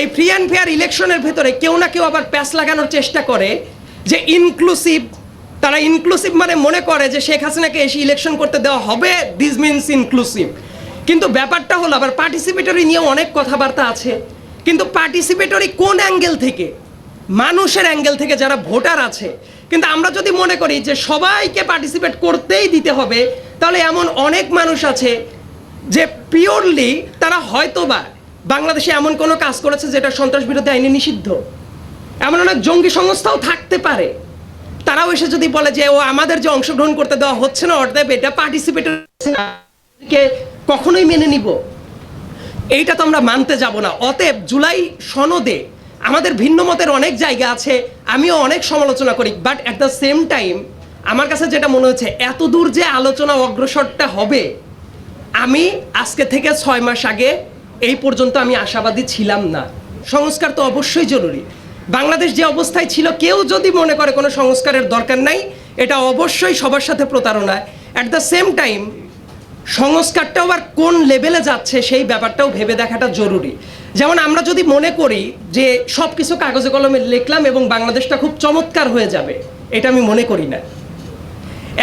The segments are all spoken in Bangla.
এই ফ্রি অ্যান্ড ফেয়ার ইলেকশনের ভেতরে কেউ না কেউ আবার প্যাস লাগানোর চেষ্টা করে যে ইনক্লুসিভ তারা ইনক্লুসিভ মানে মনে করে যে শেখ হাসিনাকে এসে ইলেকশন করতে দেওয়া হবে দিস মিনস ইনক্লুসিভ কিন্তু ব্যাপারটা হলো আবার পার্টিসিপেটরি নিয়েও অনেক কথাবার্তা আছে। কিন্তু পার্টিসিপেটরি কোন অ্যাঙ্গেল থেকে? মানুষের অ্যাঙ্গেল থেকে যারা ভোটার আছে। কিন্তু আমরা যদি মনে করি যে সবাইকে পার্টিসিপেট করতেই দিতে হবে, তাহলে এমন অনেক মানুষ আছে যে পিওরলি তারা হয়তোবা বাংলাদেশে এমন কোনো কাজ করেছে যেটা সন্ত্রাস বিরোধী আইনে নিষিদ্ধ? এমন অনেক জঙ্গি সংস্থাও থাকতে পারে। তারাও এসে যদি বলে যে, ও, আমাদের যে অংশগ্রহণ করতে দেওয়া হচ্ছে না অর্ধেক এটা পার্টিসিপেটকে কখনোই মেনে নিব। এইটা তো আমরা মানতে যাব না। অতএব জুলাই সনদে আমাদের ভিন্ন মতের অনেক জায়গা আছে, আমিও অনেক সমালোচনা করি but at the same time আমার কাছে যেটা মনে হচ্ছে, এত দূর যে আলোচনা অগ্রসরটা হবে, আমি আজকে থেকে ছয় মাস আগে এই পর্যন্ত আমি আশাবাদী ছিলাম না। সংস্কার তো অবশ্যই জরুরি। বাংলাদেশ যে অবস্থায় ছিল, কেউ যদি মনে করে কোনো সংস্কারের দরকার নাই, এটা অবশ্যই সবার সাথে প্রতারণা। অ্যাট দ্য সেম টাইম সংস্কারটাও আর কোন লেভেলে যাচ্ছে সেই ব্যাপারটাও ভেবে দেখাটা জরুরি। যেমন আমরা যদি মনে করি যে সব কিছু কাগজে কলমে লিখলাম এবং বাংলাদেশটা খুব চমৎকার হয়ে যাবে, এটা আমি মনে করি না।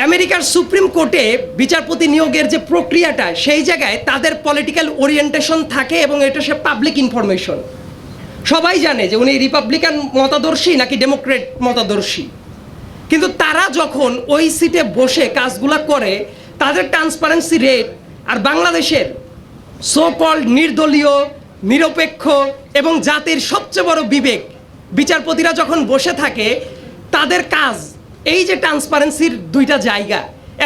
আমেরিকার সুপ্রিম কোর্টে বিচারপতি নিয়োগের যে প্রক্রিয়াটা, সেই জায়গায় তাদের পলিটিক্যাল ওরিয়েন্টেশন থাকে এবং এটা সে পাবলিক ইনফরমেশন সবাই জানে যে উনি রিপাবলিকান মতাদর্শী নাকি ডেমোক্রেট মতাদর্শী। কিন্তু তারা যখন ওই সিটে বসে কাজগুলো করে, তাদের ট্রান্সপারেন্সি রেট আর বাংলাদেশের সো কল্ড নির্দলীয়, নিরপেক্ষ এবং জাতির সবচেয়ে বড় বিবেক, বিচারপতিরা যখন বসে থাকে, তাদের কাজ এই যে ট্রান্সপারেন্সির দুইটা জায়গা,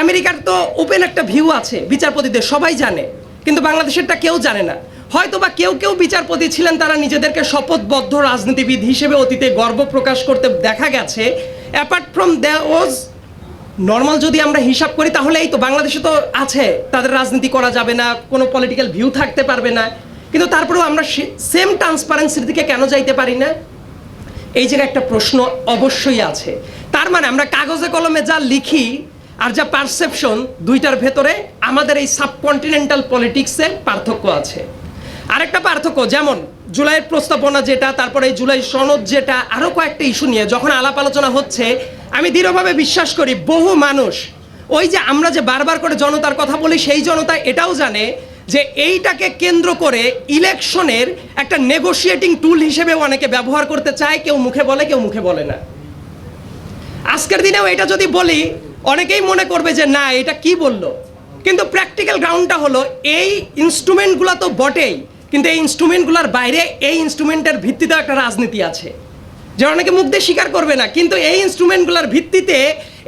আমেরিকার তো ওপেন একটা ভিউ আছে, বিচারপতিদের সবাই জানে, কিন্তু বাংলাদেশেরটা কেউ জানে না। হয়তো বা কেউ কেউ বিচারপতি ছিলেন, তারা নিজেদেরকে শপথবদ্ধ রাজনীতিবিদ হিসেবে অতীতে গর্ব প্রকাশ করতে দেখা গেছে। অ্যাপার্ট ফ্রম ওয়াজ নর্মাল যদি আমরা হিসাব করি, তাহলে এই তো বাংলাদেশে তো আছে, তাদের রাজনীতি করা যাবে না, কোনো পলিটিক্যাল ভিউ থাকতে পারবে না। কিন্তু তারপরেও আমরা সেম ট্রান্সপারেন্সির দিকে কেন যাইতে পারি না? এই জায়গায় একটা প্রশ্ন অবশ্যই আছে। তার মানে আমরা কাগজে কলমে যা লিখি আর যা পারসেপশন দুইটার ভেতরে আমাদের এই সাবকন্টিনেন্টাল পলিটিক্সের পার্থক্য আছে। আরেকটা পার্থক্য, যেমন জুলাইয়ের প্রস্তাবনা যেটা, তারপরে জুলাই সনদ যেটা আরও কয়েকটা ইস্যু নিয়ে যখন আলাপ আলোচনা হচ্ছে, আমি দৃঢ়ভাবে বিশ্বাস করি বহু মানুষ, ওই যে আমরা যে বারবার করে জনতার কথা বলি, সেই জনতা এটাও জানে যে এইটাকে কেন্দ্র করে ইলেকশনের একটা নেগোশিয়েটিং টুল হিসেবে অনেকে ব্যবহার করতে চায়, কেউ মুখে বলে, কেউ মুখে বলে না। আজকের দিনেও এটা যদি বলি, অনেকেই মনে করবে যে না, এটা কি বলল? কিন্তু প্র্যাকটিক্যাল গ্রাউন্ডটা হলো, এই ইনস্ট্রুমেন্টগুলো তো বটেই, কিন্তু এই ইনস্ট্রুমেন্টগুলোর বাইরে এই ইনস্ট্রুমেন্টের ভিত্তিতেও একটা রাজনীতি আছে। যে অনেকে মুখ দিয়ে স্বীকার করবে না, কিন্তু এই ইনস্ট্রুমেন্টগুলোর ভিত্তিতে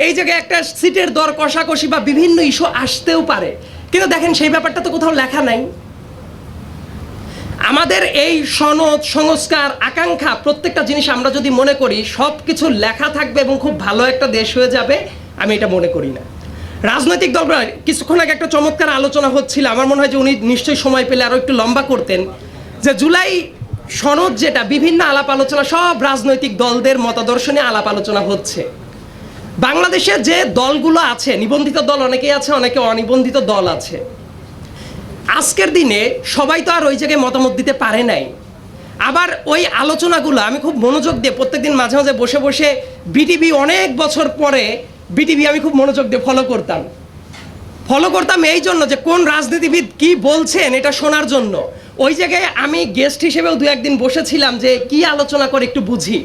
এই জায়গায় একটা সিটের দর কষাকষি বা বিভিন্ন ইস্যু আসতেও পারে। কিন্তু দেখেন সেই ব্যাপারটা তো কোথাও লেখা নাই। আমাদের এই সনদ, সংস্কার, আকাঙ্ক্ষা প্রত্যেকটা জিনিস আমরা যদি মনে করি সব কিছু লেখা থাকবে এবং খুব ভালো একটা দেশ হয়ে যাবে, আমি এটা মনে করি না। রাজনৈতিক দলরা, কিছুক্ষণ আগে একটা চমৎকার আলোচনা হচ্ছিল, আমার মনে হয় যে উনি নিশ্চয়ই সময় পেলে আরও একটু লম্বা করতেন, যে জুলাই সনদ যেটা, বিভিন্ন আলাপ আলোচনা, সব রাজনৈতিক দলদের মতাদর্শনে আলাপ আলোচনা হচ্ছে। বাংলাদেশে যে দলগুলো আছে, নিবন্ধিত দল, অনেকেই আছে, অনেকে অনিবন্ধিত দল আছে। আজকের দিনে সবাই তো আর ওই জায়গায় মতামত দিতে পারে নাই। আবার ওই আলোচনাগুলো, আমি খুব মনোযোগ দিয়ে প্রত্যেকদিন মাঝে মাঝে বসে বসে বিটিভি অনেক বছর পরে বিটিভি আমি খুব মনোযোগ দিয়ে ফলো করতাম। ফলো করতাম এই জন্য যে কোন রাজনীতিবিদ কি বলছেন এটা শোনার জন্য। ওই জায়গায় আমি গেস্ট হিসেবেও দু একদিন বসেছিলাম যে কি আলোচনা করে একটু বুঝি।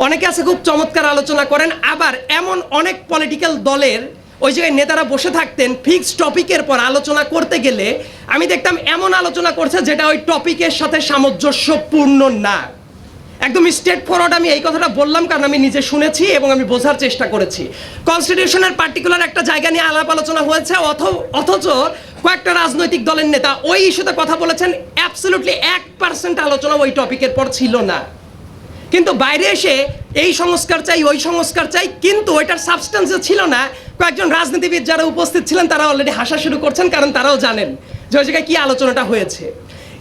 অনেকে আছে খুব চমৎকার আলোচনা করেন, আবার এমন অনেক পলিটিক্যাল দলের ওই জায়গায় নেতারা বসে থাকতেন ফিক্সড টপিকের পর আলোচনা করতে গেলে, আমি দেখতাম এমন আলোচনা করছে যেটা ওই টপিকের সাথে সামঞ্জস্যপূর্ণ না। একদম স্টেট ফরওয়ার্ড আমি এই কথাটা বললাম কারণ আমি নিজে শুনেছি এবং আমি বোঝার চেষ্টা করেছি। কনস্টিটিউশনের পার্টিকুলার একটা জায়গা নিয়ে আলাপ আলোচনা হয়েছে, অথ- অথচ কয়েকটা রাজনৈতিক দলের নেতা ওই ইস্যুতে কথা বলেছেন অ্যাবসলিউটলি এক পার্সেন্ট আলোচনা ওই টপিকের পর ছিল না। কিন্তু বাইরে এসে এই সংস্কার চাই, ওই সংস্কার চাই, কিন্তু ওইটার সাবস্টেন্সে ছিল না। কয়েকজন রাজনীতিবিদ যারা উপস্থিত ছিলেন, তারা অলরেডি হাসা শুরু করছেন, কারণ তারাও জানেন যে ওই জায়গায় কী আলোচনাটা হয়েছে।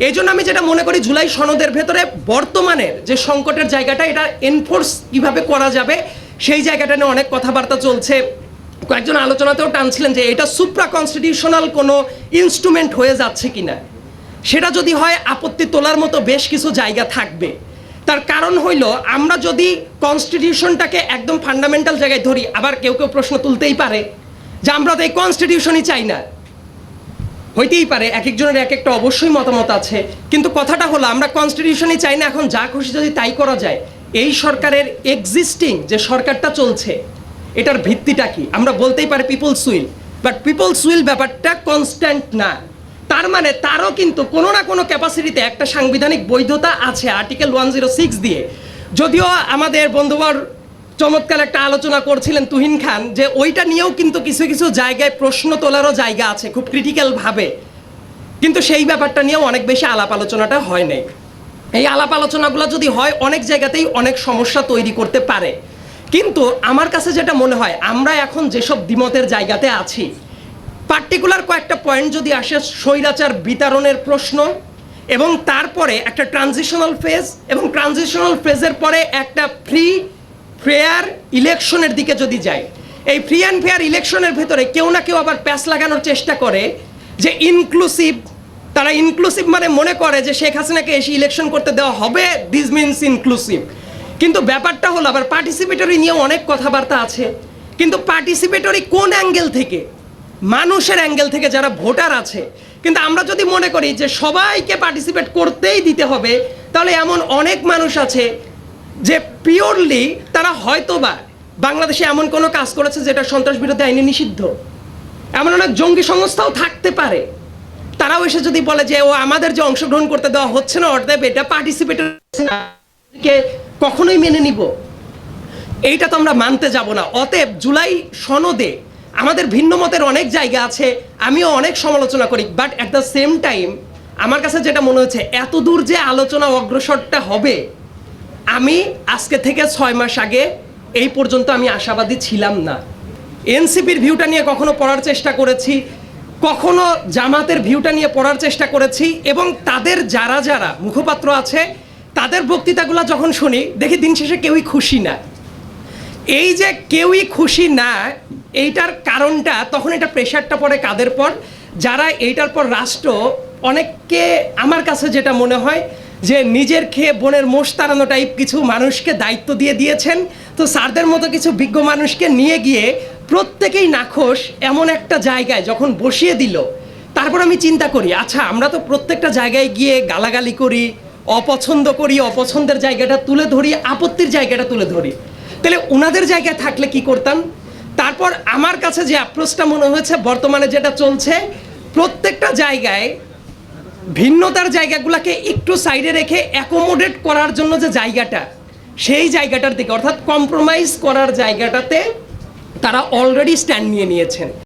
এই জন্য আমি যেটা মনে করি, জুলাই সনদের ভেতরে বর্তমানের যে সংকটের জায়গাটা, এটা এনফোর্স কীভাবে করা যাবে, সেই জায়গাটা নিয়ে অনেক কথাবার্তা চলছে। কয়েকজন আলোচনাতেও টানছিলেন যে এটা সুপ্রা কনস্টিটিউশনাল কোনো ইনস্ট্রুমেন্ট হয়ে যাচ্ছে কিনা। সেটা যদি হয়, আপত্তি তোলার মতো বেশ কিছু জায়গা থাকবে। তার কারণ হইল, আমরা যদি কনস্টিটিউশনটাকে একদম ফান্ডামেন্টাল জায়গায় ধরি, আবার কেউ কেউ প্রশ্ন তুলতেই পারে যে আমরা তো এই কনস্টিটিউশনই চাই না। হইতেই পারে, এক একজনের এক একটা অবশ্যই মতামত আছে, কিন্তু কথাটা হলো, আমরা কনস্টিটিউশনই চাই না, এখন যা খুশি যদি তাই করা যায়, এই সরকারের এক্সিস্টিং যে সরকারটা চলছে, এটার ভিত্তিটা কি? আমরা বলতেই পারি peoples will but peoples will ব্যাপারটা কনস্ট্যান্ট না। তার মানে তারও কিন্তু কোনো না কোনো ক্যাপাসিটিতে একটা সাংবিধানিক বৈধতা আছে আর্টিকেল ওয়ান জিরো সিক্স দিয়ে। যদিও আমাদের বন্ধুবর চমৎকার একটা আলোচনা করছিলেন তুহিন খান যে ওইটা নিয়েও কিন্তু কিছু কিছু জায়গায় প্রশ্ন তোলারও জায়গা আছে খুব ক্রিটিক্যাল ভাবে। কিন্তু সেই ব্যাপারটা নিয়েও অনেক বেশি আলাপ আলোচনাটা হয় নাই। এই আলাপ আলোচনাগুলো যদি হয়, অনেক জায়গাতেই অনেক সমস্যা তৈরি করতে পারে। কিন্তু আমার কাছে যেটা মনে হয়, আমরা এখন যেসব দ্বিমতের জায়গাতে আছি পার্টিকুলার কয়েকটা পয়েন্ট যদি আসে, স্বৈরাচার বিতরণের প্রশ্ন এবং তারপরে একটা ট্রানজিশনাল ফেজ এবং ট্রানজিশনাল ফেজের পরে একটা ফ্রি ফেয়ার ইলেকশনের দিকে যদি যায় এই ফ্রি অ্যান্ড ফেয়ার ইলেকশনের ভেতরে কেউ না কেউ আবার প্যাস লাগানোর চেষ্টা করে যে ইনক্লুসিভ তারা ইনক্লুসিভ মানে মনে করে যে শেখ হাসিনাকে এসে ইলেকশন করতে দেওয়া হবে দিস মিনস ইনক্লুসিভ কিন্তু ব্যাপারটা হলো, আবার পার্টিসিপেটরি নিয়েও অনেক কথাবার্তা আছে। কিন্তু পার্টিসিপেটরি কোন অ্যাঙ্গেল থেকে? মানুষের অ্যাঙ্গেল থেকে যারা ভোটার আছে, কিন্তু আমরা যদি মনে করি যে সবাইকে পার্টিসিপেট করতেই দিতে হবে, তাহলে এমন অনেক মানুষ আছে যে পিওরলি তারা হয়তোবা বাংলাদেশে এমন কোনো কাজ করেছে যেটা সন্ত্রাস বিরোধী আইনে নিষিদ্ধ। এমন অনেক জঙ্গি সংস্থাও থাকতে পারে। তারাও এসে যদি বলে যে, ও, আমাদের যে অংশগ্রহণ করতে দেওয়া হচ্ছে না অর্ধেক এটা পার্টিসিপেটকে কখনোই মেনে নিব। এইটা তো আমরা মানতে যাব না। অতএব জুলাই সনদে আমাদের ভিন্ন মতের অনেক জায়গা আছে, আমিও অনেক সমালোচনা করি but at the same time আমার কাছে যেটা মনে হচ্ছে, এত দূর যে আলোচনা অগ্রসরটা হবে, আমি আজকে থেকে ছয় মাস আগে এই পর্যন্ত আমি আশাবাদী ছিলাম না। এনসিপির ভিউটা নিয়ে কখনো পড়ার চেষ্টা করেছি, কখনো জামাতের ভিউটা নিয়ে পড়ার চেষ্টা করেছি, এবং তাদের যারা যারা মুখপাত্র আছে, তাদের বক্তৃতাগুলো যখন শুনি, দেখি দিন শেষে কেউই খুশি না। এই যে কেউই খুশি না, এইটার কারণটা, তখন এটা প্রেশারটা পড়ে কাদের পর? যারা এইটার পর রাষ্ট্র, অনেককে আমার কাছে যেটা মনে হয় যে নিজের খেয়ে বোনের মোষ তাড়ানো টাইপ কিছু মানুষকে দায়িত্ব দিয়ে দিয়েছেন। তো স্যারদের মতো কিছু বিজ্ঞ মানুষকে নিয়ে গিয়ে প্রত্যেকেই নাখোশ এমন একটা জায়গায় যখন বসিয়ে দিল, তারপর আমি চিন্তা করি আচ্ছা আমরা তো প্রত্যেকটা জায়গায় গিয়ে গালাগালি করি, অপছন্দ করি, অপছন্দের জায়গাটা তুলে ধরি, আপত্তির জায়গাটা তুলে ধরি। তাহলে ওনাদের জায়গায় থাকলে কি করতাম? তারপর আমার কাছে যে অ্যাপ্রোচটা মনে হয়েছে, বর্তমানে যেটা চলছে, প্রত্যেকটা জায়গায় ভিন্নতার জায়গাগুলোকে একটু সাইডে রেখে অ্যাকোমোডেট করার জন্য যে জায়গাটা, সেই জায়গাটার দিকে, অর্থাৎ কম্প্রোমাইজ করার জায়গাটাতে তারা অলরেডি স্ট্যান্ড নিয়ে নিয়েছেন।